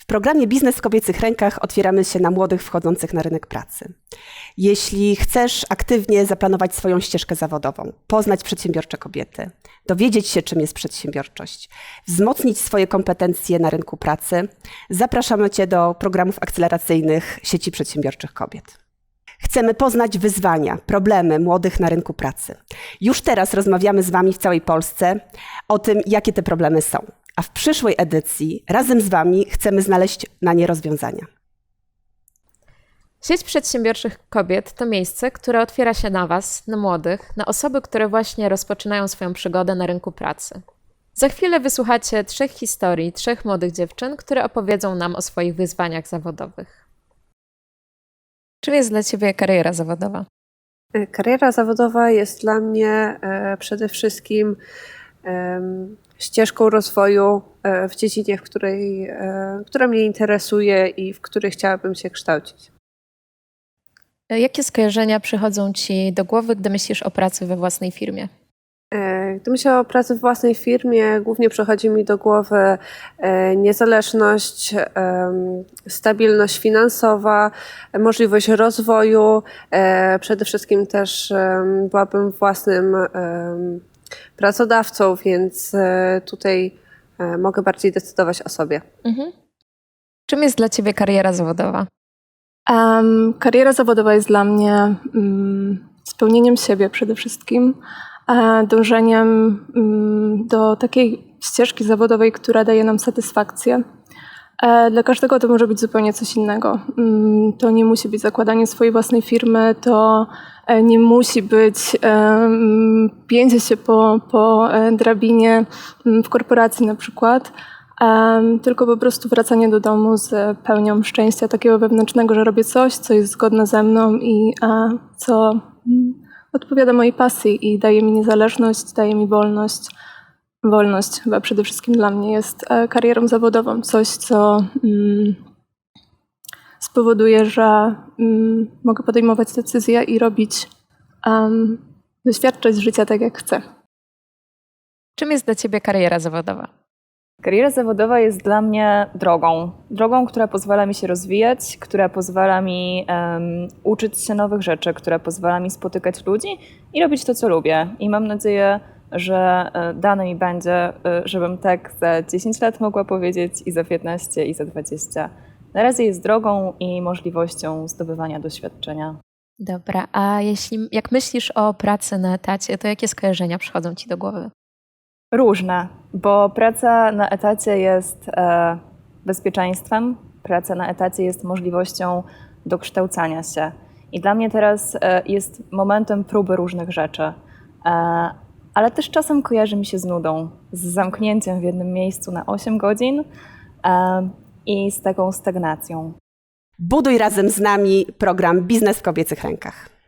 W programie Biznes w kobiecych rękach otwieramy się na młodych wchodzących na rynek pracy. Jeśli chcesz aktywnie zaplanować swoją ścieżkę zawodową, poznać przedsiębiorcze kobiety, dowiedzieć się, czym jest przedsiębiorczość, wzmocnić swoje kompetencje na rynku pracy, zapraszamy Cię do programów akceleracyjnych sieci przedsiębiorczych kobiet. Chcemy poznać wyzwania, problemy młodych na rynku pracy. Już teraz rozmawiamy z Wami w całej Polsce o tym, jakie te problemy są. A w przyszłej edycji razem z Wami chcemy znaleźć na nie rozwiązania. Sieć przedsiębiorczych kobiet to miejsce, które otwiera się na Was, na młodych, na osoby, które właśnie rozpoczynają swoją przygodę na rynku pracy. Za chwilę wysłuchacie trzech historii trzech młodych dziewczyn, które opowiedzą nam o swoich wyzwaniach zawodowych. Czym jest dla Ciebie kariera zawodowa? E, Kariera zawodowa jest dla mnie e, przede wszystkim ścieżką rozwoju e, w dziedzinie, w której, e, która mnie interesuje i w której chciałabym się kształcić. Jakie skojarzenia przychodzą Ci do głowy, gdy myślisz o pracy we własnej firmie? E, Gdy myślę o pracy w własnej firmie, głównie przychodzi mi do głowy e, niezależność, stabilność finansowa, e, możliwość rozwoju. e, Przede wszystkim też byłabym własnym pracodawcą, więc e, tutaj e, mogę bardziej decydować o sobie. Mhm. Czym jest dla Ciebie kariera zawodowa? Em, kariera zawodowa jest dla mnie mm, spełnieniem siebie przede wszystkim, e, dążeniem mm, do takiej ścieżki zawodowej, która daje nam satysfakcję. Dla każdego to może być zupełnie coś innego. Mm, To nie musi być zakładanie swojej własnej firmy, to nie musi być pięcie się po, po e, drabinie w korporacji na przykład, tylko po prostu wracanie do domu z pełnią szczęścia takiego wewnętrznego, że robię coś, co jest zgodne ze mną i e, co mm, odpowiada mojej pasji i daje mi niezależność, daje mi wolność. Wolność chyba przede wszystkim dla mnie jest e, karierą zawodową, coś, co mm, spowoduje, że mm, mogę podejmować decyzje i robić, um, doświadczać życia tak, jak chcę. Czym jest dla Ciebie kariera zawodowa? Kariera zawodowa jest dla mnie drogą. Drogą, która pozwala mi się rozwijać, która pozwala mi em, uczyć się nowych rzeczy, która pozwala mi spotykać ludzi i robić to, co lubię. I mam nadzieję, że e, dane mi będzie, e, żebym tak za 10 lat mogła powiedzieć i za 15 i za 20. Na razie jest drogą i możliwością zdobywania doświadczenia. Dobra, a jeśli, jak myślisz o pracy na etacie, to jakie skojarzenia przychodzą Ci do głowy? Różne, bo praca na etacie jest e, bezpieczeństwem, praca na etacie jest możliwością dokształcania się. I dla mnie teraz e, jest momentem próby różnych rzeczy, e, ale też czasem kojarzy mi się z nudą, z zamknięciem w jednym miejscu na 8 godzin e, i z taką stagnacją. Buduj razem z nami program Biznes w kobiecych rękach.